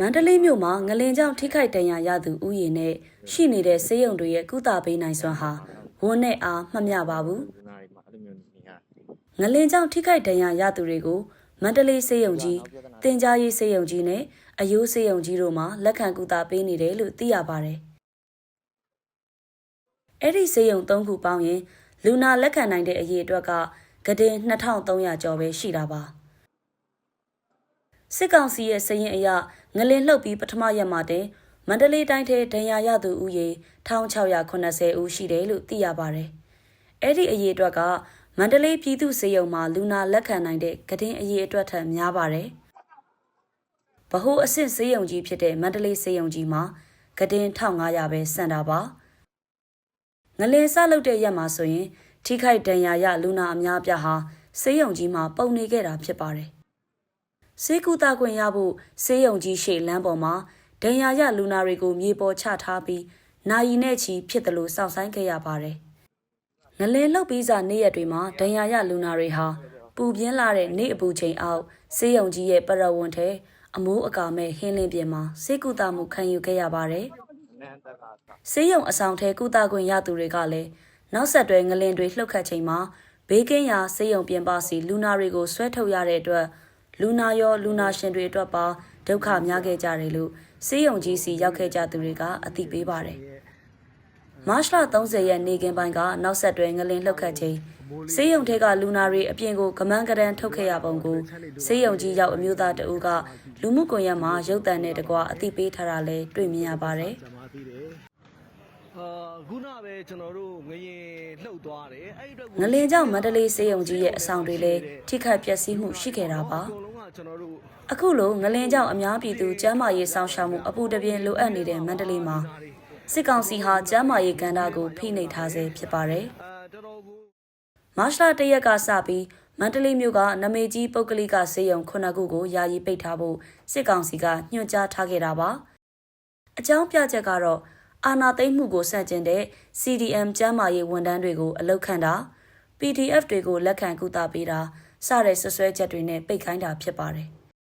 မန္တလေးမြို့မှာငလင်ကြောင့်ထိခိုက်ဒဏ်ရာရသူဥယျာဉ်နဲ့ရှိနေတဲ့ဆေးရုံတွေရဲ့ကုသပေးနိုင်စွမ်းဟာဝန်နဲ့အားမမျှပါဘူးလူနာတွေမှာအဲ့လိုမျိုးနေရတယ်ငလင်ကြောင့်ထိခိုက်ဒဏ်ရာရသူတွေကိုမန္တလေးဆေးရုံကြီးတင်ကြားရေးဆေးရုံကြီးနဲ့အယိုးဆေးရုံကြီးတို့မှာလက်ခံကုသပေးနေတယ်လို့သိရပါတယ်အဲ့ဒီဆေးရုံ၃ခုပေါင်းရင်လူနာလက်ခံနိုင်တဲ့အရေးအတွက်ကကတင်2300ကျော်ပဲရှိတာပါ စစ်ကောင်စီရဲ့စည်ရင်အရငလင်လှုပ်ပြီးပထမရက်မှာတင်မန္တလေးတိုင်းထဲဒဏ်ရာရသူဦးရေ1680ဦးရှိတယ်လို့သိရပါတယ်။အဲ့ဒီအရေးအတွက်ကမန္တလေးပြည်သူ့စေယုံမှာလူနာလက်ခံနိုင်တဲ့ကတင်အရေးအတွက်ထက်များပါတယ်။ဗဟိုအဆင့်စေယုံကြီးဖြစ်တဲ့မန္တလေးစေယုံကြီးမှာကတင်1500ပဲစံတာပါ။ငလင်ဆလုပ်တဲ့ရက်မှာဆိုရင် ထိခိုက်ဒဏ်ရာရလူနာအများအပြားဟာစေယုံကြီးမှာပုံနေခဲ့တာဖြစ်ပါတယ်။ စေကူတာခွင့်ရဖို့စေယုံကြီးရှေ့လမ်းပေါ်မှာဒဏ်ရာရလူနာတွေကိုမြေပေါ်ချထားပြီးနိုင်နဲ့ချီဖြစ်တယ်လို့စောင့်ဆိုင်ခဲ့ရပါတယ်။ငလင်လောက်ပြီးစားနေ့ရက်တွေမှာဒဏ်ရာရလူနာတွေဟာပူပြင်းလာတဲ့နေ့အပူချိန်အောက်စေယုံကြီးရဲ့ပရဝွန်ထဲအမိုးအကာမဲ့ဟင်းလင်းပြင်မှာစေကူတာမှုခံယူခဲ့ရပါတယ်။နန်းတက်ကဆေးရုံအဆောင်ထဲကုသခွင့်ရသူတွေကလည်းနောက်ဆက်တွဲငလင်တွေလှုပ်ခတ်ချိန်မှာဘေးကင်းရာဆေးရုံပြင်ပစီလူနာတွေကိုဆွဲထုတ်ရတဲ့အတွက် လူနာရောလူနာရှင်တွေအတွက်ပါဒုက္ခများခဲ့ကြတယ်လို့ဆေးရုံကြီးစီရောက်ခဲ့ကြသူတွေကအသိပေးပါတယ်။မတ်လ30ရက်နေ့ကင်းပိုင်းကနောက်ဆက်တွဲငလင်လှုပ်ခတ်ချိန်ဆေးရုံထဲကလူနာတွေအပြင်ကိုကမန်းကရန်ထုတ်ခဲ့ရပုံကိုဆေးရုံကြီးရောက်အမျိုးသားတအူးကလူမှုကွန်ရက်မှာရုပ်သံနဲ့တကွအသိပေးထားတာလည်းတွေ့မြင်ရပါတယ်။ကျွန်မသိတယ် အာခုနပဲကျွန်တော်တို့ငရင်လှုပ်သွားတယ်အဲ့ဒီအတွက်ကိုငလင်ကြောင့်မန္တလေးစေယုံကြီးရဲ့အဆောင်တွေလည်းထိခိုက်ပျက်စီးမှုရှိခဲ့တာပါအကုန်လုံးကကျွန်တော်တို့အခုလိုငလင်ကြောင့်အများပြည်သူကျန်းမာရေးဆောင်ရှောက်မှုအပူတပြင်းလိုအပ်နေတဲ့မန္တလေးမှာစစ်ကောင်စီဟာကျန်းမာရေးကဏ္ဍကိုဖိနှိပ်ထားဆဲဖြစ်ပါတယ်အာတော်တော်ကိုမတ်လတရက်ကစပြီးမန္တလေးမြို့ကနမေကြီးပုဂ္ဂလိကစေယုံခုနှစ်ခုကိုယာယီပိတ်ထားဖို့စစ်ကောင်စီကညွှန်ကြားထားခဲ့တာပါအကြောင်းပြချက်ကတော့ အာဏာသိမ်းမှုကိုစန့်ကျင်တဲ့ CDM ကျန်းမာရေးဝန်ထမ်းတွေကိုအလုတ်ခံတာ PDF တွေကိုလက်ခံကူတာပေးတာစတဲ့ဆွဆွဲချက်တွေနဲ့ပိတ်ခိုင်းတာဖြစ်ပါတယ်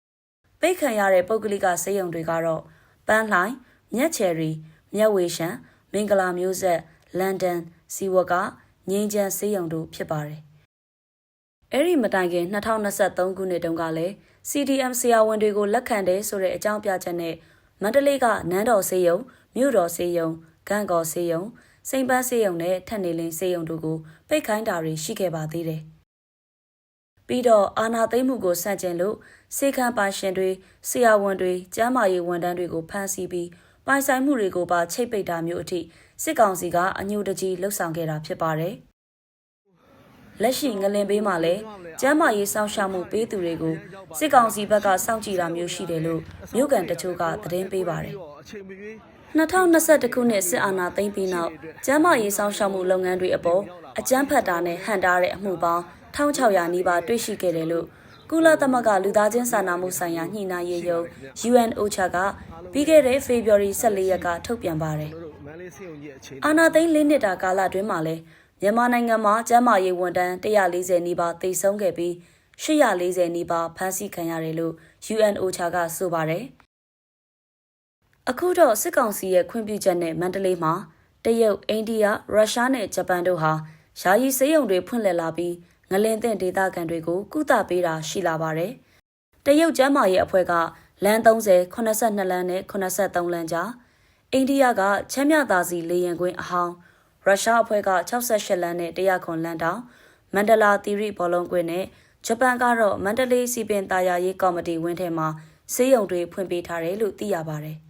။ပိတ်ခံရတဲ့ပုဂ္ဂလိကစေယုံတွေကတော့ပန်းလှိုင်၊မြက်ချယ်ရီ၊မြက်ဝေရှန်၊မင်္ဂလာမျိုးဆက်၊လန်ဒန်၊စီဝကငင်းချမ်းစေယုံတို့ဖြစ်ပါတယ်။အဲ့ဒီမတိုင်ခင်2023ခုနှစ်တုန်းကလည်း CDM ဆရာဝန်တွေကိုလက်ခံတယ်ဆိုတဲ့အကြောင်းပြချက်နဲ့မန္တလေးကနန်းတော်စေယုံ မြို့တော်စေယုံဂန့်ကော်စေယုံစိန်ပန်းစေယုံနဲ့ထက်နေလင်းစေယုံတို့ကိုပိတ်ခိုင်းတာတွေရှိခဲ့ပါသေးတယ်။ပြီးတော့အာနာသိမ့်မှုကိုစန့်ကျင်လို့စေခံပိုင်ရှင်တွေဆရာဝန်တွေကျန်းမာရေးဝန်ထမ်းတွေကိုဖမ်းဆီးပြီးပိုင်ဆိုင်မှုတွေကိုပါချိတ်ပိတ်တာမျိုးအထိစစ်ကောင်စီကအညှို့တကြီးလှုပ်ဆောင်ခဲ့တာဖြစ်ပါတယ်။လက်ရှိငလင်ပေးမှာလည်းကျန်းမာရေးစောင့်ရှောက်မှုပေးသူတွေကိုစစ်ကောင်စီဘက်ကစောင့်ကြည့်တာမျိုးရှိတယ်လို့မြို့ကန်တချို့ကသတင်းပေးပါတယ်။အချိန်မရွေး 2021ခုနှစ်စစ်အာဏာသိမ်းပြီးနောက်ကျန်းမာရေးဆောင်ရှောက်မှုလုပ်ငန်းတွေအပေါ်အကြမ်းဖက်တာနဲ့ဟန်တားတဲ့အမှုပေါင်း1600နီးပါးတွေ့ရှိခဲ့တယ်လို့ကုလသမဂ္ဂလူသားချင်းစာနာမှုဆိုင်ရာညှိနှိုင်းရေးယုံ UNOCHA ကပြီးခဲ့တဲ့ February 14ရက်ကထုတ်ပြန်ပါတယ်ကျွန်တော်တို့မန်းလေးစေုံကြီးအချိန်။အာဏာသိမ်းလေးနှစ်တာကာလအတွင်းမှာလည်းမြန်မာနိုင်ငံမှာကျန်းမာရေးဝန်ထမ်း140နီးပါးသေဆုံးခဲ့ပြီး840နီးပါးဖမ်းဆီးခံရတယ်လို့ UNOCHA ကဆိုပါတယ်။ အခုတော့စစ်ကောင်စီရဲ့ခွင့်ပြုချက်နဲ့မန္တလေးမှာတရုတ်၊အိန္ဒိယ၊ရုရှားနဲ့ဂျပန်တို့ဟာယာယီစေယုံတွေဖွင့်လှစ်လာပြီးငလင်သင့်ဒေသခံတွေကိုကုသပေးတာရှိလာပါတယ်။တရုတ်ကျန်းမာရေးအဖွဲ့ကလမ်း30 82လမ်းနဲ့83လမ်းကြားအိန္ဒိယကချမ်းမြသာစီလေရင်ကွင်းအဟောင်းရုရှားအဖွဲ့က68လမ်းနဲ့100ခွန်လမ်းတောင်မန္တလာသီရိဘောလုံးကွင်းနဲ့ဂျပန်ကတော့မန္တလေးစီပင်တာယာရေးကော်မတီဝင်းထဲမှာစေယုံတွေဖွင့်ပေးထားတယ်လို့သိရပါတယ်။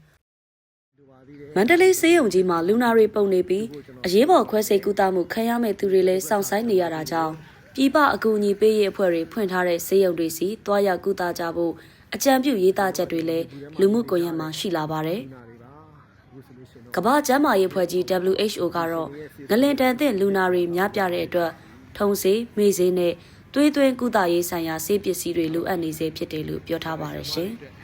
မန္တလေးစေယုံကြီးမှာလူနာတွေပုံနေပြီးအရေးပေါ်ခွဲစိတ်ကူတာမှုခံရမဲ့သူတွေလည်းစောင့်ဆိုင်နေရတာကြောင့်ပြည်ပအကူအညီပေးရေးအဖွဲ့တွေဖွင့်ထားတဲ့စေယုံတွေစီတွားရောက်ကူတာကြဖို့အကြံပြုရေးသားချက်တွေလည်းလူမှုကွန်ရက်မှာရှိလာပါတယ်။နာတွေပါအခုဆိုလို့ရှိရင်ကမ္ဘာ့ကျန်းမာရေးဖွဲ့ကြီး WHO ကတော့ငလင်တန်သင့်လူနာတွေများပြတဲ့အတွက်ထုံစေး၊မေးစေးနဲ့သွေးသွင်းကုသရေးဆိုင်ရာဆေးပစ္စည်းတွေလိုအပ်နေစေဖြစ်တယ်လို့ပြောထားပါတယ်ရှင်။